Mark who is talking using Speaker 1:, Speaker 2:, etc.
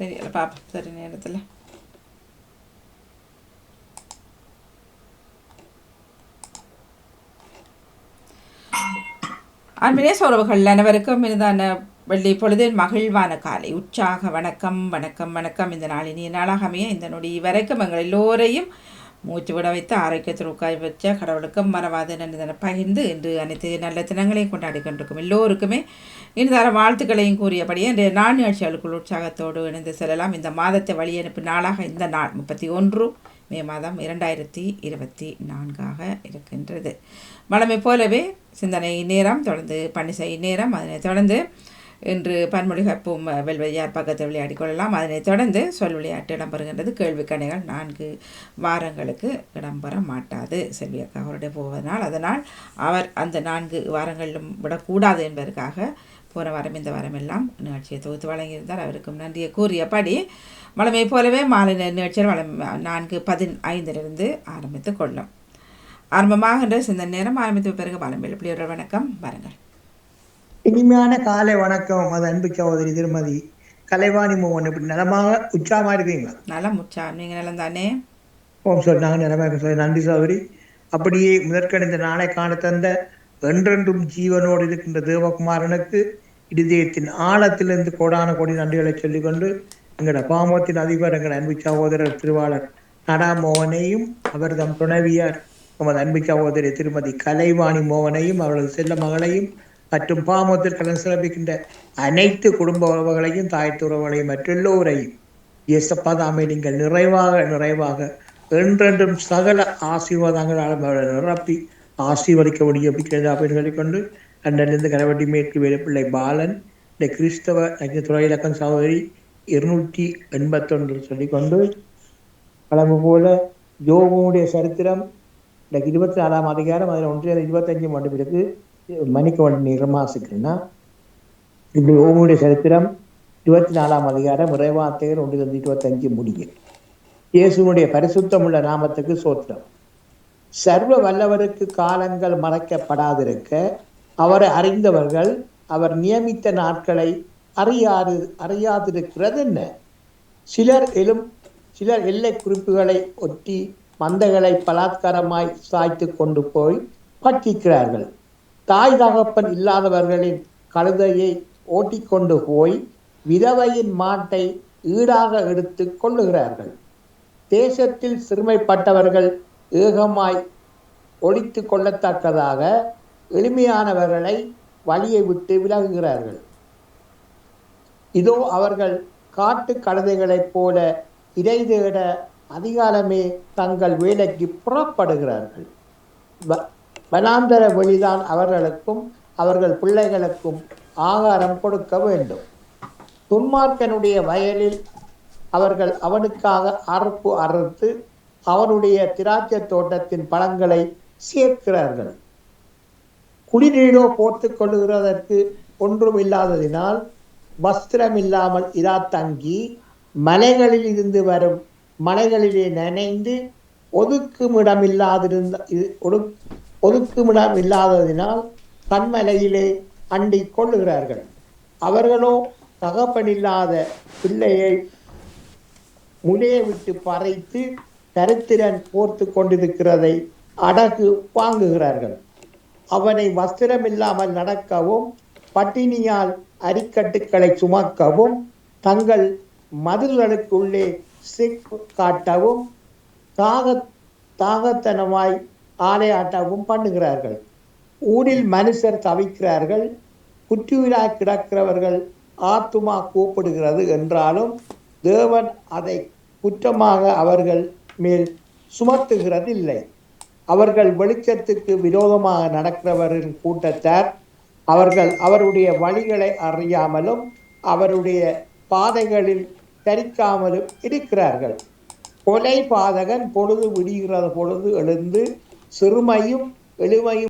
Speaker 1: தெரியல பாப்போம் சரி நேரத்தில் அன்பினே உறவுகள் அனைவருக்கும் இருந்தான வெள்ளி பொழுதில் மகிழ்வான காலை. உற்சாக வணக்கம் வணக்கம் வணக்கம். இந்த நாள் இனிய நாளாக அமைய இந்த நொடி வரைக்கும் எங்கள் எல்லோரையும் மூச்சு விட வைத்து ஆரோக்கியத்தில் உட்காய் வச்ச கடவுளுக்கும் மறவாத நன்றிதனை பகிர்ந்து இன்று அனைத்து நல்ல தினங்களையும் கொண்டாடி கொண்டிருக்கும் எல்லோருக்குமே தர வாழ்த்துக்களையும் கூறியபடியே இன்றைய நாள் நிகழ்ச்சிகளுக்குள் உற்சாகத்தோடு இணைந்து செல்லலாம். இந்த மாதத்தை வழியனுப்பு நாளாக இந்த நாள் முப்பத்தி ஒன்று. மே மாதம் இரண்டாயிரத்தி இருபத்தி நான்காக இருக்கின்றது. வளமை போலவே சிந்தனை நேரம் தொடர்ந்து பணிசை நேரம் அதனை தொடர்ந்து இன்று பன்மொழி கற்பும் வெல்வெளியார் பக்கத்தில் விளையாடிக் கொள்ளலாம். அதனைத் தொடர்ந்து சொல் விளையாட்டு இடம்பெறுகின்றது. கேள்வி கணைகள் நான்கு வாரங்களுக்கு இடம்பெற மாட்டாது. செல்வி அக்கா அவருடைய போவதனால் அதனால் அவர் அந்த நான்கு வாரங்களிலும் விடக்கூடாது என்பதற்காக போன வாரம் இந்த வாரம் எல்லாம் நிகழ்ச்சியை தொகுத்து வழங்கியிருந்தார். அவருக்கும் நன்றியை கூறியபடி வளமை போலவே மாலை நிகழ்ச்சியில் வளம் நான்கு பதினைந்திலிருந்து ஆரம்பித்து கொள்ளும். ஆரம்பமாகின்ற சிந்த நேரம் ஆரம்பித்த பிறகு வளம்பெல் பிள்ளையோட வணக்கம். வாருங்கள்.
Speaker 2: இனிமையான காலை வணக்கம் அது அன்பு சகோதரி திருமதி கலைவாணி மோகன் இப்படி நலமாக உற்சாகமா இருக்கீங்களா?
Speaker 1: நல்லா முச்சா நீங்கள் நிலம் தானே
Speaker 2: ஓம் சார் நாங்கள் நலமாக இருக்கோம் சார் நன்றி சகோதரி. அப்படியே முதற்கண் இந்த நாளை காண தந்த என்றென்றும் ஜீவனோடு இருக்கின்ற தேவகுமாரனுக்கு இருதயத்தின் ஆழத்திலிருந்து கோடான கோடி நன்றிகளை சொல்லிக்கொண்டு எங்களோட பாமத்தின் அதிபர் எங்கள் அன்பு சகோதரர் திருவாளர் நடா மோகனையும் அவர் தம் துணைவியார் நமது அன்பு சகோதரி திருமதி கலைவாணி மோகனையும் அவரது செல்ல மகளையும் மற்றும் பாமத்தில் கடன் சிறப்பிக்கின்ற அனைத்து குடும்ப உறவுகளையும் தாய் உறவுகளையும் மற்றெல்லோரையும் இயேசப்பா தாமே நீங்கள் நிறைவாக நிறைவாக என்றென்றும் சகல ஆசீர்வாதங்களாலும் அவரை நிரப்பி ஆசீர்வதிக்க முடியும். அப்படின்னு சொல்லிக்கொண்டு அன்றிலிருந்து கரவட்டி மேற்கு வேலுப்பிள்ளை பாலன் இந்த கிறிஸ்தவ துறை இலக்கம் சகோதரி இருநூற்றி எண்பத்தொன்று சொல்லிக்கொண்டு அளவு போல யோகனுடைய சரித்திரம் இந்த இருபத்தி நாலாம் அதிகாரம் அதில் ஒன்றிய இருபத்தஞ்சு மட்டும் இருக்குது மணிக்கு நிர்மாசிக்கிறேன்னா இப்படி ஓமுடைய சரித்திரம் இருபத்தி நாலாம் அதிகாரம் இறைவார்த்தைகள் ஒன்று இருந்து இருபத்தஞ்சு முடியும். இயேசுனுடைய பரிசுத்தமுள்ள நாமத்துக்கு சோத்திரம். சர்வ வல்லவருக்கு காலங்கள் மறைக்கப்படாதிருக்க அவரை அறிந்தவர்கள் அவர் நியமித்த நாட்களை அறியாது அறியாதிருக்கிறது என்ன? சிலர் எழும் சிலர் எல்லை குறிப்புகளை ஒட்டி மந்தைகளை பலாத்காரமாய் சாய்த்து கொண்டு போய் பட்டிக்கிறார்கள் தாய் தகப்பன் இல்லாதவர்களின் கழுதையை ஓட்டிக்கொண்டு போய் விதவையின் மாட்டை ஈடாக எடுத்து கொள்ளுகிறார்கள். தேசத்தில் சிறுமைப்பட்டவர்கள் ஏகமாய் ஒழித்து கொள்ளத்தக்கதாக எளிமையானவர்களை வழியை விட்டு விலகுகிறார்கள். இதோ அவர்கள் காட்டு கழுதைகளைப் போல இறை தேட அதிகாலமே தங்கள் வேலைக்கு புறப்படுகிறார்கள். வனாந்தர வழிதான் அவர்களுக்கும் அவர்கள் பிள்ளைகளுக்கும் ஆகாரம் கொடுக்க வேண்டும். துன்மார்க்கனுடைய வயலில் அவர்கள் அவனுக்காக அறுப்பு அறுத்து அவனுடைய திராட்சை தோட்டத்தின் பழங்களை சேர்க்கிறார்கள். குடிநீரோ போர்த்து கொள்ளுகிறதற்கு ஒன்றும் இல்லாததினால் வஸ்திரம் இல்லாமல் இதா தங்கி மலைகளில் இருந்து வரும் மலைகளிலே நனைந்து ஒதுக்கும் இடமில்லாதிருந்த ஒதுக்குமிடம் இல்லாததினால் தன்மலையிலே அண்டி கொள்ளுகிறார்கள். அவர்களோ தகப்பனில்லாத பிள்ளையை முலையை விட்டு பறைத்து தரித்திரன் போர்த்து கொண்டிருக்கிறதை அடகு வாங்குகிறார்கள். அவனை வஸ்திரமில்லாமல் நடக்கவும் பட்டினியால் அரிக்கட்டுக்களை சுமக்கவும் தங்கள் மதில்களுக்குள்ளே சிக் காட்டவும் தாக தாகத்தனமாய் ஆலையாட்டவும் பண்ணுகிறார்கள். ஊரில் மனுஷர் தவிக்கிறார்கள். குற்றுயிராய் கிடக்கிறவர்கள் ஆத்துமா கூப்பிடுகிறது என்றாலும் தேவன் அதை குற்றமாக அவர்கள் மேல் சுமத்துகிறது இல்லை அவர்கள் வெளிச்சத்துக்கு விரோதமாக நடக்கிறவரின் கூட்டத்தார் அவர்கள் அவருடைய வழிகளை அறியாமலும் அவருடைய பாதைகளில் தரிக்காமலும் இருக்கிறார்கள். கொலை பாதகன் பொழுது விடுகிறது பொழுது எழுந்து சிறுமையும் எளிமையும்